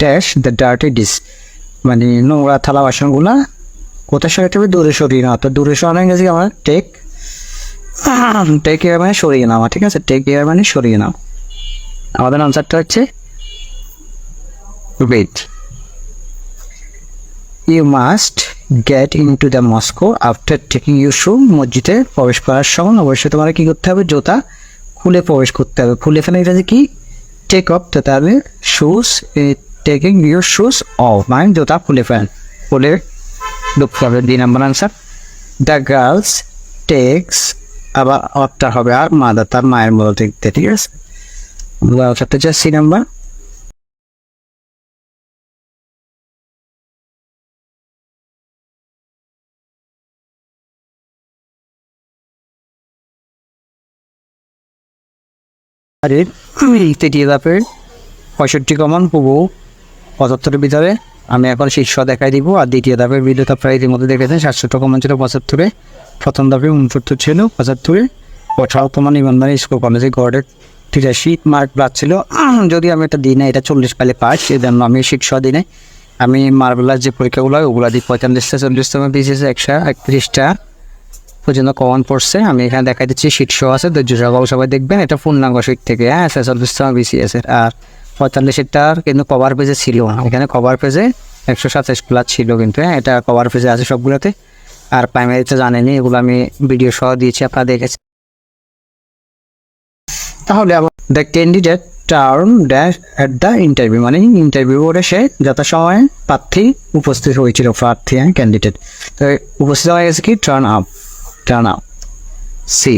Dash the dirty dish মানে নোংরা থালা বাসনগুলা, কোথায় সরাতে হবে? দূরে সরিয়ে নেওয়া তো দূরে সরানো গেছে আমার টেক টেক এয়ার মানে সরিয়ে নেওয়া ঠিক আছে? টেক এয়ার মানে সরিয়ে নাও। আমাদের আনসারটা হচ্ছে wait you must get into the mosque after taking you shoe মসজিদে প্রবেশ করার সময় অবশ্যই তোমার কি করতে হবে? জোতা খুলে প্রবেশ করতে হবে। খুলে ফেলে এটা কি? টেক অফ তো তাহলে shoes taking your shoes off মানে জুতা খুলে ফেল খুলে ঢুকতে হবে দুই number answer the girls takes আবার অফটা হবে আর মাদার তার মায়ের মতো দেখতে ঠিক আছে আনসারটা হচ্ছে সি নাম্বার আর তৃতীয় ধাপের পঁয়ষট্টি কমন পুবু পঁচাত্তরের ভিতরে। আমি এখন শীর্ষ দেখাই দিব। আর দ্বিতীয় ধাপের ভিডিওটা প্রায় ইতিমধ্যে দেখেছেন, সাতষট্টি কমন ছিল পঁচাত্তরে। প্রথম ধাপে উনসত্তর ছিল পঁচাত্তরে। কমন ইমানদারি, স্কুল, কলেজে গড়ের তিরাশি মার্ক প্লাস ছিল। যদি আমি এটা দিই না এটা চল্লিশ পাইলে পাস, সেজন্য আমি শীর্ষ দিই নাই আমি মার্বেলার যে পরীক্ষাগুলো হয়, ওগুলো দিই। পঁয়তাল্লিশটা চল্লিশটা দিয়েছে একশো একত্রিশটা পর্যন্ত কমন পড়ছে। আমি এখানে দেখাই দিচ্ছি, শীর্ষ আছে, ধৈর্য সবাই দেখবেন। এটা পূর্ণাঙ্গ শীট থেকে হ্যাঁ ছেচল্লিশ টাকা বিসিএস এর আর কিন্তু কভার পেজে ছিল। না এখানে কভার পেজে একশো সাতাশ প্লাস ছিল কিন্তু হ্যাঁ এটা কভার পেজে আছে সবগুলোতে। আর প্রাইমারিতে জানেনি এগুলো আমি ভিডিও সহ দিয়েছি আপনারা দেখেছি তাহলে আবার the candidate turn dash at the interview মানে ইন্টারভিউ করে সে যথাসময়ে প্রার্থী উপস্থিত হয়েছিল, প্রার্থী হ্যাঁ ক্যান্ডিডেট তো উপস্থিত হয়ে গেছে কি? Turn up turn up C